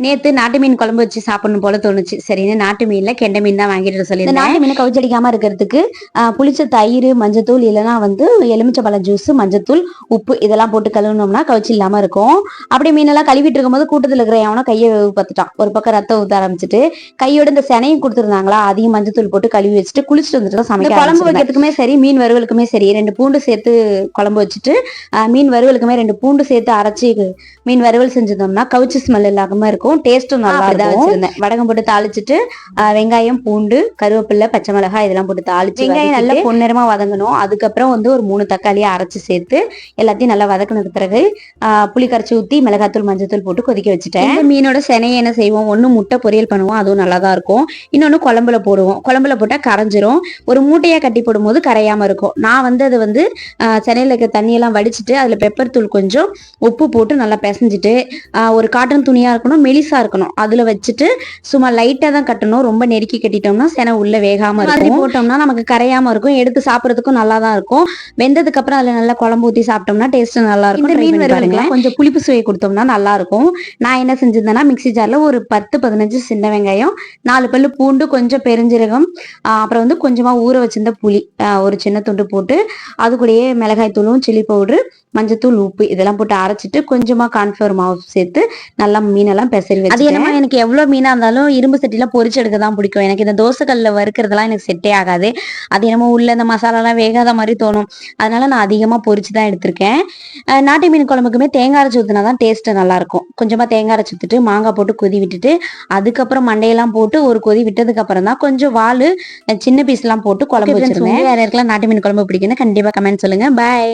நேத்து நாட்டு மீன் குழம்பு வச்சு சாப்பிடணும் போல தோணுச்சு. சரின்னு நாட்டு மீன்ல கெண்டை மீன் தான் வாங்கிட்டு சொல்லியிருந்தேன் நாட்டு மீனை கவுச்சடிக்காம இருக்கிறதுக்கு புளிச்ச தயிர் மஞ்சத்தூள் இல்லைன்னா வந்து எலுமிச்சம்பழம் ஜூஸ் மஞ்சத்தூள் உப்பு இதெல்லாம் போட்டு கழுவுனோம்னா கவுச்சி இல்லாம இருக்கும். அப்படியே மீனெல்லாம் கழுவிட்டு இருக்கும்போது கூட்டத்துல இருக்கிற எவனோ கையை பார்த்துட்டான் ஒரு பக்கம் ரத்தம் ஊத்த ஆரம்பிச்சிட்டு கையோட இந்த செனையும் கொடுத்துருந்தாங்களா அதையும் மஞ்சத்தூள் போட்டு கழுவி வச்சுட்டு குளிச்சுட்டு வந்துட்டு தான் சமைக்க குழம்பு. வைக்கிறதுக்குமே சரி மீன் வறுவலுக்குமே சரி ரெண்டு பூண்டு சேர்த்து குழம்பு வச்சுட்டு மீன் வறுவலுக்குமே ரெண்டு பூண்டு சேர்த்து அரைச்சி மீன் வறுவல் செஞ்சிருந்தோம்னா கவுச்சி ஸ்மெல் இல்லாம இருக்கும். டேஸ்ட்டும் நல்லா இருக்கும் வச்சிருந்தேன். வடகம் போட்டு தாளிச்சிட்டு வெங்காயம் பூண்டு கருவேப்பிலை பச்சை மிளகாய் இதெல்லாம் போட்டு தாளிச்சு வெங்காயம் நல்லா பொன்னிறமா வதங்கணும். அதுக்கப்புறம் வந்து ஒரு மூணு தக்காளியை அரைச்சு சேர்த்து எல்லாத்தையும் நல்லா வதக்குனதுக்கு பிறகு புளி கரைச்சி ஊத்தி மிளகாத்தூள் மஞ்சத்தூள் போட்டு கொதிக்க வச்சுட்டேன். மீனோட செனையை என்ன செய்வோம்? ஒண்ணு முட்டை பொரியல் பண்ணுவோம் அதுவும் நல்லா தான் இருக்கும். இன்னொன்னு குழம்புல போடுவோம். குழம்புல போட்டா கரைஞ்சிரும். ஒரு மூட்டையா கட்டி போடும்போது கரையாம இருக்கும். நான் வந்து அது வந்து சென்னையில இருக்க தண்ணியெல்லாம் வடிச்சிட்டு அதுல பெப்பர் தூள் கொஞ்சம் உப்பு போட்டு நல்லா பிசைஞ்சிட்டு ஒரு காட்டன் துணியா இருக்கணும் மெலிசா இருக்கணும். அதுல வச்சுட்டு சும்மா லைட்டா தான் கட்டணும். ரொம்ப நெருக்கி கட்டிட்டோம்னா செனை உள்ள வேகாம இருக்கும். போட்டோம்னா நமக்கு கரையாம இருக்கும். எடுத்து சாப்பிடறதுக்கும் நல்லா தான் இருக்கும். வெந்ததுக்கு அப்புறம் அதுல நல்லா குழம்பு ஊத்தி சாப்பிட்டோம்னா டேஸ்ட் நல்லா இருக்கும். இந்த மீன் பாருங்க கொஞ்சம் புளிப்பு சுவை கொடுத்தோம்னா நல்லா இருக்கும். நான் என்ன செஞ்சிருந்தேன்னா மிக்ஸி ஜார்ல ஒரு பத்து பதினஞ்சு சின்ன வெங்காயம் நாலு பல்லு பூண்டு கொஞ்சம் பெருஞ்சீரகம் அப்புறம் வந்து கொஞ்சமா ஊற வச்சிருந்த புளி ஒரு சின்ன துண்டு போட்டு அது கூடயே மிளகாய் தூளும் சில்லி பவுடர் மஞ்சத்தூள் உப்பு இதெல்லாம் போட்டு அரைச்சிட்டு கொஞ்சமா கான்ஃபிளவர் மாவு சேர்த்து நல்லா மீனெல்லாம் பெசரி அது என்னமோ எனக்கு எவ்வளவு மீனா இருந்தாலும் இரும்பு சட்டில பொரிச்சு எடுக்க தான் பிடிக்கும். எனக்கு இந்த தோசைக்கல்ல வறுக்கிறதுலாம் எனக்கு செட்டே ஆகாது. அது என்னமோ உள்ள இந்த மசாலாலாம் வேகாத மாதிரி தோணும். அதனால நான் அதிகமா பொரிச்சு தான் எடுத்திருக்கேன் நாட்டு மீன் குழம்புக்குமே தேங்காய் அரைச்சி ஊற்றினா தான் டேஸ்ட் நல்லா இருக்கும் கொஞ்சமா தேங்காய் அரைச்சி ஊற்றிட்டு மாங்காய் போட்டு கொதி விட்டுட்டு அதுக்கப்புறம் மண்டையெல்லாம் போட்டு ஒரு கொதி விட்டதுக்கு அப்புறம் தான் கொஞ்சம் வால் சின்ன பீஸ் எல்லாம் போட்டு குழம்பு வச்சிருந்தேன் யார் யாருக்கெல்லாம் நாட்டு மீன் குழம்பு பிடிக்குன்னு கண்டிப்பா கமெண்ட் சொல்லுங்க. பாய்